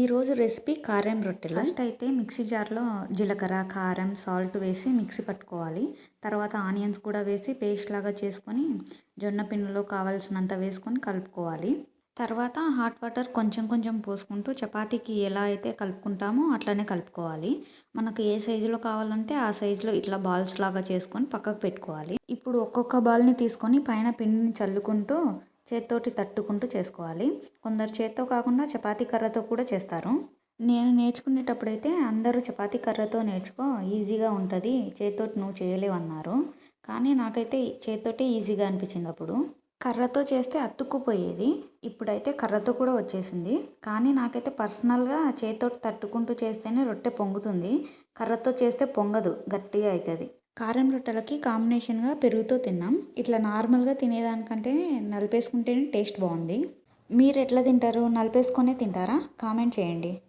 ఈరోజు రెసిపీ కారం రొట్టెలు. ఫస్ట్ అయితే మిక్సీ జార్లో జీలకర్ర కారం సాల్ట్ వేసి మిక్సీ పట్టుకోవాలి. తర్వాత ఆనియన్స్ కూడా వేసి పేస్ట్ లాగా చేసుకొని జొన్న పిండిలో కావాల్సినంత వేసుకొని కలుపుకోవాలి. తర్వాత హాట్ వాటర్ కొంచెం కొంచెం పోసుకుంటూ చపాతీకి ఎలా అయితే కలుపుకుంటామో అట్లనే కలుపుకోవాలి. మనకు ఏ సైజులో కావాలంటే ఆ సైజులో ఇట్లా బాల్స్ లాగా చేసుకొని పక్కకు పెట్టుకోవాలి. ఇప్పుడు ఒక్కొక్క బాల్ని తీసుకొని పైన పిండిని చల్లుకుంటూ చేత్తోటి తట్టుకుంటూ చేసుకోవాలి. కొందరు చేత్తో కాకుండా చపాతీ కర్రతో కూడా చేస్తారు. నేను నేర్చుకునేటప్పుడైతే అందరూ చపాతీ కర్రతో నేర్చుకో ఈజీగా ఉంటుంది. చేత్తోటి నువ్వు చేయలేవు అన్నారు. కానీ నాకైతే చేత్తోటే ఈజీగా అనిపించింది అప్పుడు. కర్రతో చేస్తే అతుక్కుపోయేది. ఇప్పుడైతే కర్రతో కూడా వచ్చేసింది. కానీ నాకైతే పర్సనల్గా చేత్తోటి తట్టుకుంటూ చేస్తేనే రొట్టె పొంగుతుంది. కర్రతో చేస్తే పొంగదు. గట్టిగా అవుతుంది కారం రొట్టెలకి కాంబినేషన్గా పెరుగుతో తిన్నాం. ఇట్లా నార్మల్గా తినేదానికంటే నలిపేసుకుంటేనే టేస్ట్ బాగుంది మీరు ఎట్లా తింటారు? నలిపేసుకొనే తింటారా? కామెంట్ చేయండి.